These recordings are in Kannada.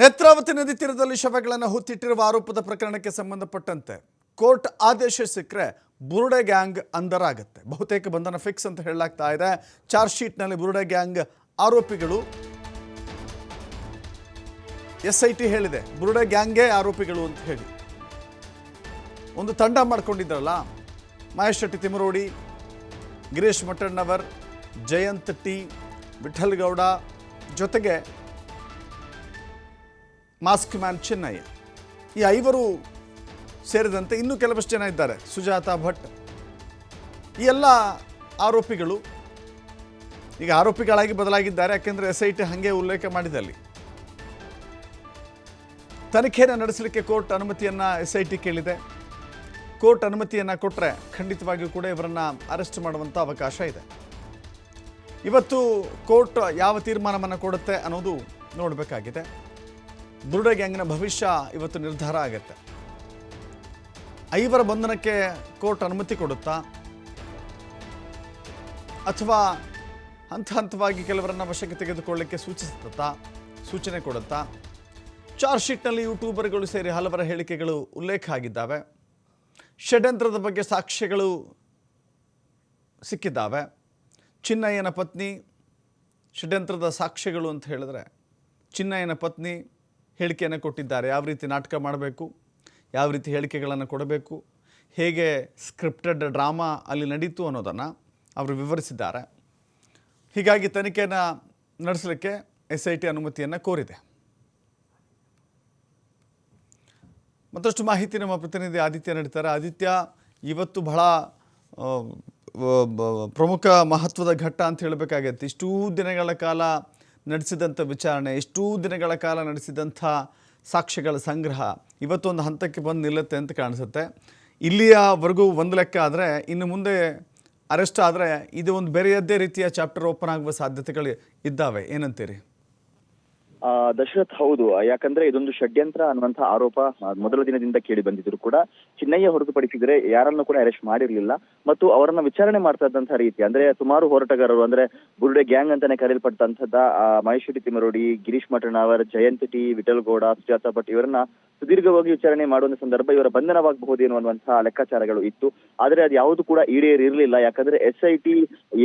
ನೇತ್ರಾವತಿ ನದಿ ತೀರದಲ್ಲಿ ಶವಗಳನ್ನು ಹೊತ್ತಿಟ್ಟಿರುವ ಆರೋಪದ ಪ್ರಕರಣಕ್ಕೆ ಸಂಬಂಧಪಟ್ಟಂತೆ ಕೋರ್ಟ್ ಆದೇಶ ಸಿಕ್ಕರೆ ಬುರುಡೆ ಗ್ಯಾಂಗ್ ಅಂದರಾಗತ್ತೆ ಬಹುತೇಕ ಬಂಧನ ಫಿಕ್ಸ್ ಅಂತ ಹೇಳಲಾಗ್ತಾ ಇದೆ. ಚಾರ್ಜ್ ಶೀಟ್ನಲ್ಲಿ ಬುರುಡೆ ಗ್ಯಾಂಗ್ ಆರೋಪಿಗಳು ಎಸ್ ಐ ಟಿ ಹೇಳಿದೆ. ಬುರುಡೆ ಗ್ಯಾಂಗೇ ಆರೋಪಿಗಳು ಅಂತ ಹೇಳಿ. ಒಂದು ತಂಡ ಮಾಡ್ಕೊಂಡಿದ್ರಲ್ಲ, ಮಹೇಶ್ ಶೆಟ್ಟಿ ತಿಮರೋಡಿ ಗಿರೀಶ್ ಮಠಣ್ಣವರ್, ಜಯಂತ್ ಟಿ, ವಿಠಲ್ಗೌಡ ಜೊತೆಗೆ ಮಾಸ್ಕ್ ಮ್ಯಾನ್ ಚೆನ್ನೈ. ಈ ಐವರು ಸೇರಿದಂತೆ ಇನ್ನೂ ಕೆಲವಷ್ಟು ಜನ ಇದ್ದಾರೆ. ಸುಜಾತ ಭಟ್. ಈ ಎಲ್ಲ ಆರೋಪಿಗಳು ಈಗ ಆರೋಪಿಗಳಾಗಿ ಬದಲಾಗಿದ್ದಾರೆ, ಯಾಕೆಂದರೆ ಎಸ್ ಐ ಟಿ ಹಾಗೆ ಉಲ್ಲೇಖ ಮಾಡಿದಲ್ಲಿ ತನಿಖೆಯನ್ನು ನಡೆಸಲಿಕ್ಕೆ ಕೋರ್ಟ್ ಅನುಮತಿಯನ್ನು ಎಸ್ ಐ ಟಿ ಕೇಳಿದೆ. ಕೋರ್ಟ್ ಅನುಮತಿಯನ್ನು ಕೊಟ್ಟರೆ ಖಂಡಿತವಾಗಿಯೂ ಕೂಡ ಇವರನ್ನು ಅರೆಸ್ಟ್ ಮಾಡುವಂಥ ಅವಕಾಶ ಇದೆ. ಇವತ್ತು ಕೋರ್ಟ್ ಯಾವ ತೀರ್ಮಾನವನ್ನು ಕೊಡುತ್ತೆ ಅನ್ನೋದು ನೋಡಬೇಕಾಗಿದೆ. ಬುರುಡೆ ಗ್ಯಾಂಗ್ನ ಭವಿಷ್ಯ ಇವತ್ತು ನಿರ್ಧಾರ ಆಗುತ್ತೆ. ಐವರ ಬಂಧನಕ್ಕೆ ಕೋರ್ಟ್ ಅನುಮತಿ ಕೊಡುತ್ತಾ? ಅಥವಾ ಹಂತ ಹಂತವಾಗಿ ಕೆಲವರನ್ನ ವಶಕ್ಕೆ ತೆಗೆದುಕೊಳ್ಳಿಕ್ಕೆ ಸೂಚಿಸುತ್ತಾ? ಸೂಚನೆ ಕೊಡುತ್ತಾ? ಚಾರ್ಜ್ ಶೀಟ್ನಲ್ಲಿ ಯೂಟ್ಯೂಬರ್ಗಳು ಸೇರಿ ಹಲವರ ಹೇಳಿಕೆಗಳು ಉಲ್ಲೇಖ ಆಗಿದ್ದಾವೆ. ಷಡ್ಯಂತ್ರದ ಬಗ್ಗೆ ಸಾಕ್ಷ್ಯಗಳು ಸಿಕ್ಕಿದ್ದಾವೆ. ಚಿನ್ನಯ್ಯನ ಪತ್ನಿ, ಷಡ್ಯಂತ್ರದ ಸಾಕ್ಷ್ಯಗಳು ಅಂತ ಹೇಳಿದ್ರೆ, ಚಿನ್ನಯ್ಯನ ಪತ್ನಿ ಹೇಳಿಕೆಯನ್ನು ಕೊಟ್ಟಿದ್ದಾರೆ. ಯಾವ ರೀತಿ ನಾಟಕ ಮಾಡಬೇಕು, ಯಾವ ರೀತಿ ಹೇಳಿಕೆಗಳನ್ನು ಕೊಡಬೇಕು, ಹೇಗೆ ಸ್ಕ್ರಿಪ್ಟೆಡ್ ಡ್ರಾಮಾ ಅಲ್ಲಿ ನಡೀತು ಅನ್ನೋದನ್ನು ಅವರು ವಿವರಿಸಿದ್ದಾರೆ. ಹೀಗಾಗಿ ತನಿಖೆಯನ್ನು ನಡೆಸಲಿಕ್ಕೆ ಎಸ್ ಐ ಟಿ ಅನುಮತಿಯನ್ನು ಕೋರಿದೆ. ಮತ್ತಷ್ಟು ಮಾಹಿತಿ ನಮ್ಮ ಪ್ರತಿನಿಧಿ ಆದಿತ್ಯ ನಡೀತಾರೆ ಆದಿತ್ಯ, ಇವತ್ತು ಬಹಳ ಪ್ರಮುಖ ಮಹತ್ವದ ಘಟ್ಟ ಅಂತ ಹೇಳಬೇಕಾಗತ್ತೆ. ಇಷ್ಟೂ ದಿನಗಳ ಕಾಲ ನಡೆಸಿದಂಥ ವಿಚಾರಣೆ, ಎಷ್ಟೋ ದಿನಗಳ ಕಾಲ ನಡೆಸಿದಂಥ ಸಾಕ್ಷ್ಯಗಳ ಸಂಗ್ರಹ ಇವತ್ತೊಂದು ಹಂತಕ್ಕೆ ಬಂದು ನಿಲ್ಲುತ್ತೆ ಅಂತ ಕಾಣಿಸುತ್ತೆ. ಇಲ್ಲಿಯವರೆಗೂ ಒಂದು ಲೆಕ್ಕ ಆದರೆ, ಇನ್ನು ಮುಂದೆ ಅರೆಸ್ಟ್ ಆದರೆ, ಇದು ಒಂದು ಬೇರೆಯದ್ದೇ ರೀತಿಯ ಚಾಪ್ಟರ್ ಓಪನ್ ಆಗುವ ಸಾಧ್ಯತೆಗಳು ಇದ್ದಾವೆ. ಏನಂತೀರಿ? ದಶರಥ್ ಹೌದು. ಯಾಕಂದ್ರೆ ಇದೊಂದು ಷಡ್ಯಂತ್ರ ಅನ್ನುವಂತ ಆರೋಪ ಮೊದಲ ದಿನದಿಂದ ಕೇಳಿ ಬಂದಿದ್ರು ಕೂಡ. ಚಿನ್ನಯ್ಯ ಹೊರತುಪಡಿಸಿದ್ರೆ ಯಾರನ್ನು ಕೂಡ ಅರೆಸ್ಟ್ ಮಾಡಿರಲಿಲ್ಲ. ಮತ್ತು ಅವರನ್ನ ವಿಚಾರಣೆ ಮಾಡ್ತಾ ಇದ್ದಂತಹ ರೀತಿ ಅಂದ್ರೆ ಸುಮಾರು ಹೋರಾಟಗಾರರು ಅಂದ್ರೆ ಬುರುಡೆ ಗ್ಯಾಂಗ್ ಅಂತಾನೆ ಕರೆಯಲ್ಪಟ್ಟಂತದ್ದ ಆ, ಮಹೇಶ್ ಶೆಟ್ಟಿ ತಿಮರೋಡಿ ಗಿರೀಶ್ ಮಠಣ್ಣವರ್ ಜಯಂತ್ ಟಿ ವಿಠಲ್ ಗೌಡ ಸುಜಾತ ಭಟ್ ಇವರನ್ನ ಸುದೀರ್ಘವಾಗಿ ವಿಚಾರಣೆ ಮಾಡುವ ಸಂದರ್ಭ ಇವರ ಬಂಧನವಾಗಬಹುದೇನು ಅನ್ನುವಂತಹ ಲೆಕ್ಕಾಚಾರಗಳು ಇತ್ತು. ಆದ್ರೆ ಅದು ಯಾವುದು ಕೂಡ ಈಡೇರಿರಲಿಲ್ಲ. ಯಾಕಂದ್ರೆ ಎಸ್ ಐ ಟಿ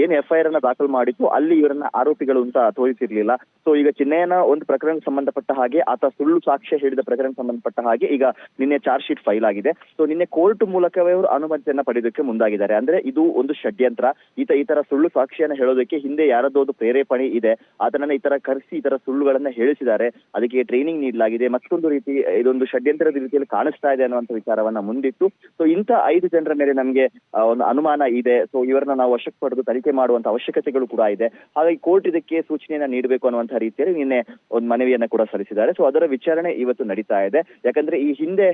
ಏನ್ ಎಫ್ ಐ ಆರ್ ಅನ್ನ ದಾಖಲು ಮಾಡಿತ್ತು ಅಲ್ಲಿ ಇವರನ್ನ ಆರೋಪಿಗಳು ಅಂತ ತೋರಿಸಿರ್ಲಿಲ್ಲ. ಸೊ ಈಗ ಚಿನ್ನಯ್ಯನ ಒಂದು ಪ್ರಕರಣಕ್ಕೆ ಸಂಬಂಧಪಟ್ಟ ಹಾಗೆ ಆತ ಸುಳ್ಳು ಸಾಕ್ಷ್ಯ ಹೇಳಿದ ಪ್ರಕರಣಕ್ಕೆ ಸಂಬಂಧಪಟ್ಟ ಹಾಗೆ ಈಗ ನಿನ್ನೆ ಚಾರ್ಜ್ ಶೀಟ್ ಫೈಲ್ ಆಗಿದೆ. ಸೊ ನಿನ್ನೆ ಕೋರ್ಟ್ ಮೂಲಕವೇ ಅವರು ಅನುಮತಿಯನ್ನ ಪಡೆಯೋದಕ್ಕೆ ಮುಂದಾಗಿದ್ದಾರೆ. ಅಂದ್ರೆ ಇದು ಒಂದು ಷಡ್ಯಂತ್ರ. ಈತ ಈ ತರ ಸುಳ್ಳು ಸಾಕ್ಷಿಯನ್ನ ಹೇಳೋದಕ್ಕೆ ಹಿಂದೆ ಯಾರದೋ ಒಂದು ಪ್ರೇರೇಪಣೆ ಇದೆ. ಆತನನ್ನ ಈ ತರ ಕರೆಸಿ ಈ ತರ ಸುಳ್ಳುಗಳನ್ನ ಹೇಳಿಸಿದ್ದಾರೆ. ಅದಕ್ಕೆ ಟ್ರೈನಿಂಗ್ ನೀಡಲಾಗಿದೆ. ಮತ್ತೊಂದು ರೀತಿ ಇದೊಂದು ಷಡ್ಯಂತ್ರದ ರೀತಿಯಲ್ಲಿ ಕಾಣಿಸ್ತಾ ಇದೆ ಅನ್ನುವಂಥ ವಿಚಾರವನ್ನ ಮುಂದಿಟ್ಟು. ಸೊ ಇಂಥ ಐದು ಜನರ ಮೇಲೆ ನಮಗೆ ಒಂದು ಅನುಮಾನ ಇದೆ. ಸೊ ಇವರನ್ನ ನಾವು ವಶಕ್ಕೆ ಪಡೆದು ತನಿಖೆ ಮಾಡುವಂತ ಅವಶ್ಯಕತೆಗಳು ಕೂಡ ಇದೆ. ಹಾಗಾಗಿ ಕೋರ್ಟ್ ಇದಕ್ಕೆ ಸೂಚನೆಯನ್ನ ನೀಡಬೇಕು ಅನ್ನುವಂಥ ರೀತಿಯಲ್ಲಿ ನಿನ್ನೆ ಒಂದು ಮನವಿಯನ್ನ ಕೂಡ ಸಲ್ಲಿಸಿದ್ದಾರೆ. ಸೊ ಅದರ ವಿಚಾರಣೆ ಇವತ್ತು ನಡೀತಾ ಇದೆ. ಯಾಕಂದ್ರೆ ಈ ಹಿಂದೆ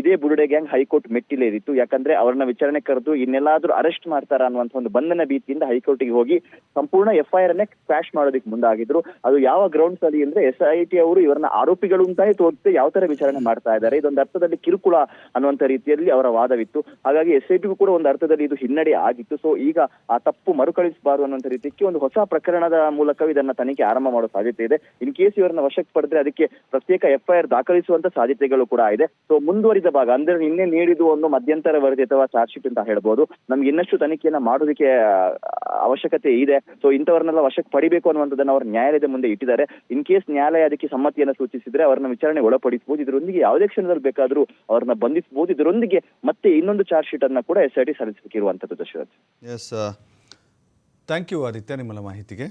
ಇದೇ ಬುರುಡೆ ಗ್ಯಾಂಗ್ ಹೈಕೋರ್ಟ್ ಮೆಟ್ಟಿಲೇರಿತ್ತು ಯಾಕಂದ್ರೆ ಅವರನ್ನ ವಿಚಾರಣೆ ಕರೆದು ಇನ್ನೆಲ್ಲಾದ್ರೂ ಅರೆಸ್ಟ್ ಮಾಡ್ತಾರ ಅನ್ನುವಂತ ಒಂದು ಬಂಧನ ಭೀತಿಯಿಂದ ಹೈಕೋರ್ಟ್ಗೆ ಹೋಗಿ ಸಂಪೂರ್ಣ ಎಫ್ ಐ ಆರ್ ಅನ್ನೇ ಕ್ರಾಶ್ ಮಾಡೋದಕ್ಕೆ ಮುಂದಾಗಿದ್ರು. ಅದು ಯಾವ ಗ್ರೌಂಡ್ಸ್ ಅಲ್ಲಿ ಅಂದ್ರೆ ಎಸ್ ಐ ಟಿ ಅವರು ಇವರನ್ನ ಆರೋಪಿಗಳು ಅಂತಾನೆ ತೋರಿಸಿ ಯಾವ ತರ ವಿಚಾರಣೆ ಮಾಡ್ತಾ ಇದ್ದಾರೆ. ಇದೊಂದು ಅರ್ಥದಲ್ಲಿ ಕಿರುಕುಳ ಅನ್ನುವಂತ ರೀತಿಯಲ್ಲಿ ಅವರ ವಾದವಿತ್ತು. ಹಾಗಾಗಿ ಎಸ್ ಐ ಟಿಗೂ ಕೂಡ ಒಂದು ಅರ್ಥದಲ್ಲಿ ಇದು ಹಿನ್ನಡೆ ಆಗಿತ್ತು. ಸೊ ಈಗ ಆ ತಪ್ಪು ಮರುಕಳಿಸಬಾರದು ಅನ್ನುವಂತ ರೀತಿಯಕ್ಕೆ ಒಂದು ಹೊಸ ಪ್ರಕರಣದ ಮೂಲಕ ಇದನ್ನ ತನಿಖೆ ಆರಂಭ ಮಾಡೋ ಸಾಧ್ಯತೆ ಇದೆ. ಇನ್ ಕೇಸ್ ಇವರನ್ನ ವಶಕ್ಕೆ ಪಡೆದ್ರೆ ಅದಕ್ಕೆ ಪ್ರತ್ಯೇಕ ಎಫ್ಐಆರ್ ದಾಖಲಿಸುವಂತ ಸಾಧ್ಯತೆಗಳು ಕೂಡ ಇದೆ. ಸೊ ಮುಂದುವರಿದ ಭಾಗ, ಅಂದ್ರೆ ನಿನ್ನೆ ನೀಡಿದ್ದು ಒಂದು ಮಧ್ಯಂತರ ವರದಿ ಅಥವಾ ಚಾರ್ಜ್ ಶೀಟ್ ಅಂತ ಹೇಳ್ಬೋದು. ನಮ್ಗೆ ಇನ್ನಷ್ಟು ತನಿಖೆಯನ್ನ ಮಾಡೋದಕ್ಕೆ ಅವಶ್ಯಕತೆ ಇದೆ. ಸೊ ಇಂಥವ್ರನ್ನೆಲ್ಲ ವಶಕ್ಕೆ ಪಡಿಬೇಕು ಅನ್ನುವಂಥದ್ದನ್ನ ಅವರು ನ್ಯಾಯಾಲಯದ ಮುಂದೆ ಇಟ್ಟಿದ್ದಾರೆ. ಇನ್ ಕೇಸ್ ನ್ಯಾಯಾಲಯ ಅದಕ್ಕೆ ಸಮ್ಮತಿಯನ್ನು ಸೂಚಿಸಿದ್ರೆ ಅವರನ್ನ ವಿಚಾರಣೆ ಒಳಪಡಿಸಬಹುದು. ಇದರೊಂದಿಗೆ ಯಾವುದೇ ಕ್ಷಣದಲ್ಲಿ ಬೇಕಾದರೂ ಅವ್ರನ್ನ ಬಂಧಿಸಬಹುದು. ಇದರೊಂದಿಗೆ ಮತ್ತೆ ಇನ್ನೊಂದು ಚಾರ್ಜ್ ಶೀಟ್ ಅನ್ನ ಕೂಡ S I T ಸಲ್ಲಿಸಬೇಕಿರುವಂತದ್ದು Dasharath. Yes thank you Aditya, ನಿಮ್ಮಲ್ಲ ಮಾಹಿತಿಗೆ.